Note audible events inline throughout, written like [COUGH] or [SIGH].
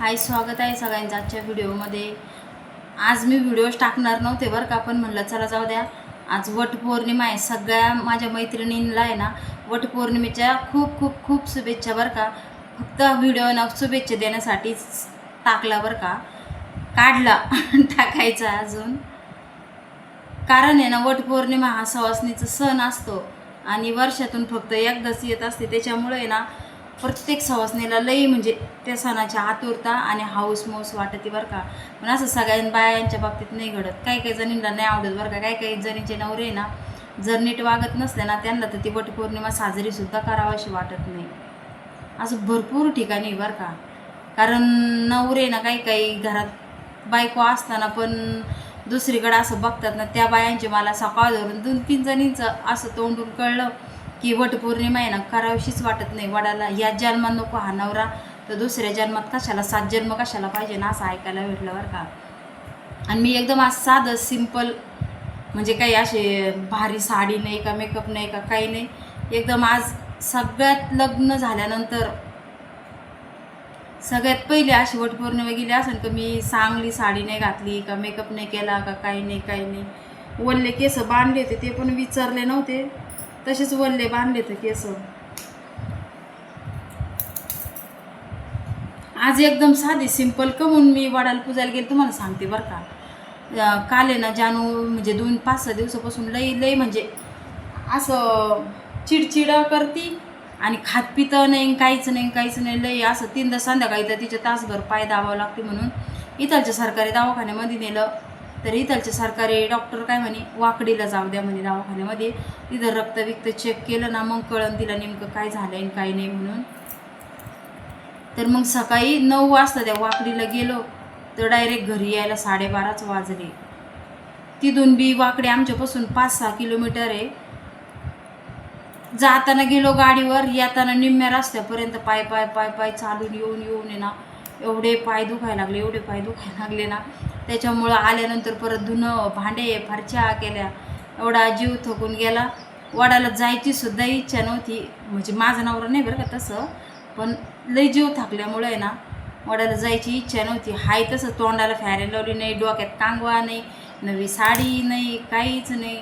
हाय स्वागत आहे सगळ्यांचं आजच्या व्हिडिओमध्ये. आज मी व्हिडिओज टाकणार नव्हते बरं का पण म्हणलं चला जाऊ द्या. आज वटपौर्णिमा आहे. सगळ्या माझ्या मैत्रिणींना आहे ना वटपौर्णिमेच्या खूप खूप खूप शुभेच्छा बरं का. फक्त व्हिडिओ ना शुभेच्छा देण्यासाठीच टाकला बरं का. काढला. [LAUGHS] टाकायचा अजून. कारण आहे ना वटपौर्णिमा हा सवासणीचा सण असतो. आणि वर्षातून फक्त एकदाच येत असते. त्याच्यामुळे आहे ना प्रत्येक सवासणीला लई म्हणजे त्या सणाची आतुरता आणि हाऊस मौस वाटते बरं का. पण असं सगळ्या बायांच्या बाबतीत नाही घडत. काही काही जणींना नाही आवडत बरं का. काही काही जणींचे नवरे ना जर नीट वागत नसले ना त्यांना तर ती वटपौर्णिमा साजरीसुद्धा करावाशी वाटत नाही. असं भरपूर ठिकाणी बरं का. कारण नवरे ना काही काही घरात बायको असताना पण दुसरीकडं असं बघतात ना त्या बायांचे मला सकाळ धरून दोन तीन जणींचं असं तोंडून कळलं की वटपौर्णिमा आहे ना करावीशीच वाटत नाही. वडाला या जन्मात नको हा नवरा तर दुसऱ्या जन्मात कशाला सात जन्म कशाला पाहिजे ना असं ऐकायला भेटलं बरं का. आणि मी एकदम आज साधं सिंपल म्हणजे काही असे भारी साडी नाही का मेकअप नाही का काही नाही. एकदम आज सगळ्यात लग्न झाल्यानंतर सगळ्यात पहिले अशी वटपौर्णिमा गेली असेल का मी चांगली साडी नाही घातली का मेकअप नाही केला का काही नाही काही नाही. वल्ले केस बांधले होते ते पण विचारले नव्हते. तसेच वल्ले बांधले तर केस. आज एकदम साधी सिंपल कमून मी वडाला पूजायला गेले तुम्हाला सांगते बरं का. काल आहे ना जानू म्हणजे दोन पाच सहा दिवसापासून लई लई म्हणजे असं चिडचिड करती आणि खात पितं नाही काहीच नाही काहीच नाही लई असं तीनदा संध्याकाळी तर तिच्या तासभर पाय दाबावं लागते म्हणून. इथलच्या सरकारी दवाखान्यामध्ये नेलं. तर इथलचे सरकारी डॉक्टर काय म्हणे वाकडीला जाऊ द्या म्हणे दवाखान्यामध्ये. तिथं रक्त विक्त चेक केलं ना मग कळण तिला नेमकं काय झालं आणि काय नाही म्हणून. तर मग सकाळी नऊ वाजता त्या वाकडीला गेलो तर डायरेक्ट घरी यायला साडेबाराच वाजले. तिथून बी वाकडे आमच्यापासून पाच सहा किलोमीटर आहे. जाताना गेलो गाडीवर येताना निम्म्या रस्त्यापर्यंत पाय पाय पाय पाय चालून येऊन येऊन ये ना एवढे पाय दुखायला लागले एवढे पाय दुखायला लागले ना. त्याच्यामुळं आल्यानंतर परत धुणं भांडे फारच्या केल्या. एवढा जीव थकून गेला. वडाला जायची सुद्धा इच्छा नव्हती. म्हणजे माझं नवरा नाही बरं का तसं पण लई जीव थाकल्यामुळे आहे ना वडाला जायची इच्छा नव्हती. हाय तसं तोंडाला फॅरेल लावली नाही डोक्यात कांगवा नाही नवी साडी नाही काहीच नाही.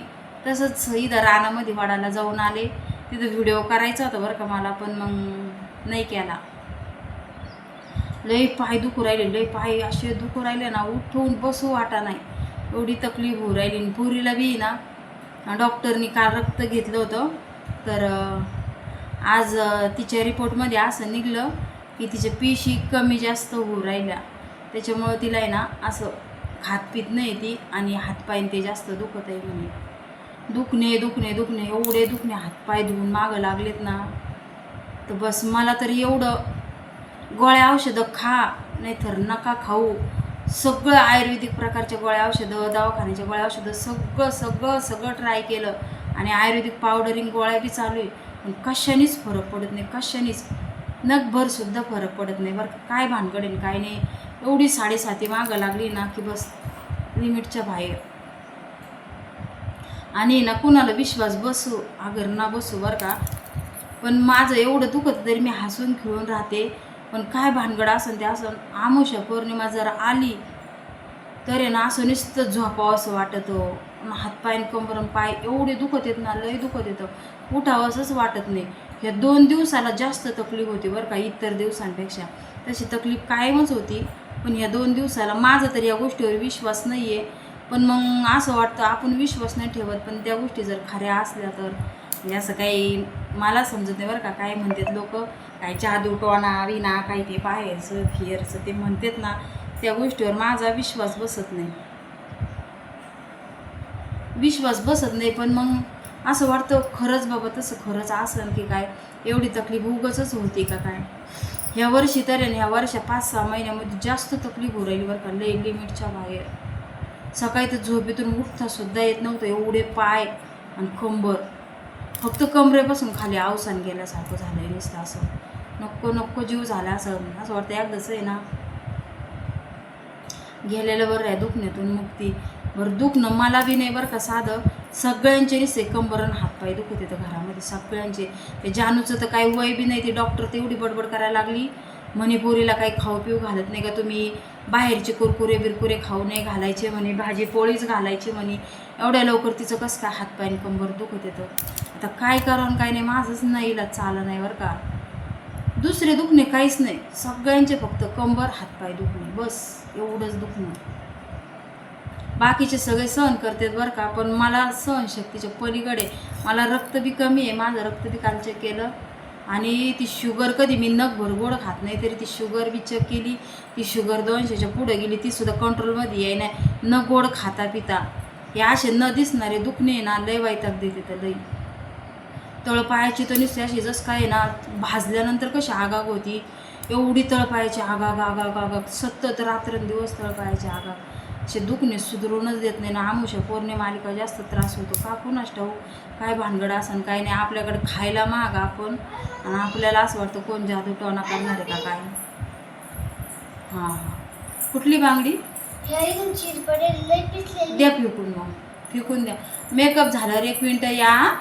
तसंच इथं रानामध्ये वडाला जाऊन आले. तिथं व्हिडिओ करायचा होता बरं का मला पण मग नाही केला. लई पाय दुखू राहिले लई पाय असे दुखू राहिले ना उठून बसू वाटा नाही. एवढी तकलीफ होऊ राहिली आणि पुरीला बी ना डॉक्टरनी काल रक्त घेतलं होतं. तर आज तिच्या रिपोर्टमध्ये असं निघलं की तिच्या पेशी कमी जास्त होऊ राहिल्या. त्याच्यामुळं तिला आहे ना असं खात पित नाही ती आणि हातपाय ते जास्त दुखत आहे म्हणे. दुखणे दुखणे दुखणे एवढे दुखणे हातपाय धुवून मागं लागलेत ना. तर बस मला तर एवढं गोळ्या औषधं खा नाहीतर नका खाऊ. सगळं आयुर्वेदिक प्रकारच्या गोळ्या औषधं दवाखान्याच्या गोळ्या औषधं सगळं सगळं सगळं ट्राय केलं. आणि आयुर्वेदिक पावडरिंग गोळ्या बी चालू आहे. पण कशानेच फरक पडत नाही कशानेच. नगभरसुद्धा फरक पडत नाही. बरं का. काय भानगडेन काय नाही. एवढी साडेसाती मागं लागली ना की बस लिमिटच्या बाहेर. आणि ना कुणाला विश्वास बसू अगर ना बसू बरं का. पण माझं एवढं दुखत तरी मी हसून खेळून राहते. पण काय भानगड असन ते असं आमुषा पौर्णिमा जर आली तर ना असं नुसतं झोपावं असं वाटतं. हातपाय आणि पाय एवढे दुखत येत ना लय दुखत येतं उठावं असंच वाटत नाही. ह्या दोन दिवसाला जास्त तकलीफ होती बरं का इतर दिवसांपेक्षा. तशी तकलीफ कायमच होती. पण ह्या दोन दिवसाला माझा तर या गोष्टीवर विश्वास नाही आहे पण मग असं वाटतं आपण विश्वास नाही ठेवत. पण त्या गोष्टी जर खऱ्या असल्या तर. म्हणजे असं काही मला समजत नाही बरं का. काय म्हणतात लोक? काय जादू टोना विना काही ते बाहेरचं फिअरचं ते म्हणतात ना त्या गोष्टीवर माझा विश्वास बसत नाही. विश्वास बसत नाही पण मग असं वाटतं खरंच बाबा तसं खरंच असेल की काय? एवढी तकलीफ उगच होती का काय? ह्या वर्षी तर ह्या वर्षा पाच सहा महिन्यामध्ये जास्त तकलीफ हो राहिली बरं का लई लिमिटच्या बाहेर. सकाळी तर झोपेतून उठता सुद्धा येत नव्हतं एवढे पाय आणि कंबर. फक्त कमरेपासून खाली आवसान गेल्यासारखं झालं आहे नुसतं असं. नको नको जीव झाला असं. असं वाटतं एकदाच आहे ना. गेलेलं बरं आहे दुखण्यातून मुक्ती. बरं दुखणं मला बी नाही बरं का साधं. सगळ्यांचे निसे कंबर आणि हातपाय दुखत येतं घरामध्ये. सगळ्यांचे. ते जानूचं तर काही वय बी नाही. ते डॉक्टर तेवढी बडबड करायला लागली. मणिपुरीला काही खाऊ पिऊ घालत नाही का तुम्ही? बाहेरचे कुरकुरे बिरकुरे खाऊ नाही घालायचे म्हणे. भाजी पोळीच घालायची म्हणे. एवढ्या लवकर तिचं कसं काय हातपाय आणि कंबर दुखत येतं? आता काय करावं काय नाही माझंच नाही इलाज नाही बरं का. दुसरे दुखणे काहीच नाही. सगळ्यांचे फक्त कंबर हातपाय दुखणे. बस एवढंच दुखणं. बाकीचे सगळे सहन करतात बरं का पण मला सहनशक्तीच्या पलीकडे मला रक्त बी कमी आहे. माझं रक्त बी काल चेक केलं आणि ती शुगर कधी मी नग भरगोड खात नाही तरी ती शुगर बी चेक केली. ती शुगर दोनशेच्या पुढे गेली ती सुद्धा कंट्रोलमध्ये आहे नाही न गोड खाता पिता. हे असे न दिसणारे दुखणे आहे ना लय वैताग देते तर लई. तळपायाची तर नुसती अशी जसं काय ना भाजल्यानंतर कशी आगाग होती. एवढी तळपायाची आगाग आगाग आगाग. सतत रात्रंदिवस तळपायाची आगाग. असे दुखणे सुधरूनच देत नाही ना. आमुषा पौर्णिमा आली का जास्त त्रास होतो. का कुणास ठाऊ काय भानगड असन काय नाही. आपल्याकडे खायला माग आपण. आणि आपल्याला असं वाटतं कोण जादू टोना करणार आहे का काय? हां हां. कुठली बांगडी? द्या फेकून मग. फेकून द्या. मेकअप झाल्यावर एक मिनटं या.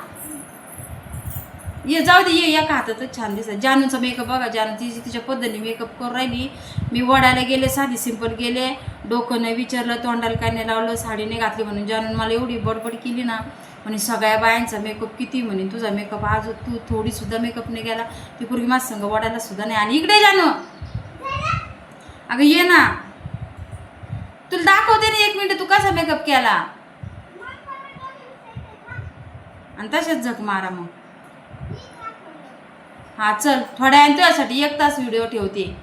ये जाऊ दे ये एका हातातच छान दिसत. जानूचा मेकअप बघा जानू तिची तिच्या पद्धतीने मेकअप करून राहिली. मी वडायला गेले साधी सिंपल गेले. डोकं नाही विचारलं तोंडाला काय नाही लावलं साडी नाही घातली म्हणून जानून मला एवढी बडबड केली ना. म्हणे सगळ्या बायांचा मेकअप किती? म्हणे तुझा मेकअप आज तू थोडीसुद्धा मेकअप नाही गेला ती पूर्वी माझं संग वडायला सुद्धा नाही आणि इकडे जानू. अगं ये ना. तुला दाखवते ना एक मिनिट तू कसा मेकअप केला? आणि तसेच झक मारा मग. हां चल. थोड्या वेळाने तुझ्यासाठी एक तास व्हिडिओ ठेवते.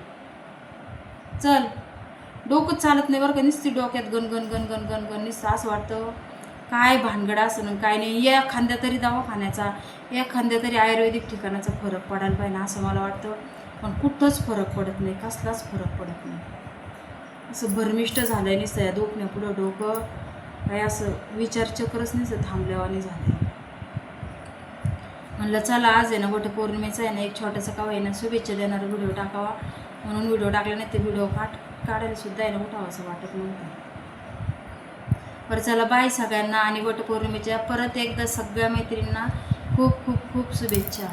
चल. डोकंच चालत नाही बरं का नुसती डोक्यात गण गण गण गण गण गण नुसतं असं वाटतं. काय भानगड असं काय नाही. या खांद्या तरी दवाखान्याचा या खांद्या तरी आयुर्वेदिक ठिकाणाचा फरक पडायला पाहिजे असं मला वाटतं. पण कुठंच फरक पडत नाही कसलाच फरक पडत नाही. असं भरमिष्ट झालं आहे नुसतं या दुखण्या पुढं डोकं. काय असं विचारचक्रच नुसतं थांबल्यावानी झालं म्हणलं चला आज आहे ना वटपौर्णिमेचा आहे ना एक छोटासा का आहे ना शुभेच्छा देणारा व्हिडिओ टाकावा. म्हणून व्हिडिओ टाकला नाही ते व्हिडिओ काट काढायला सुद्धा आहे ना उठावं असं वाटत नव्हतं. बरं चला बाय सगळ्यांना आणि वटपौर्णिमेच्या परत एकदा सगळ्या मैत्रिणींना खूप खूप खूप शुभेच्छा.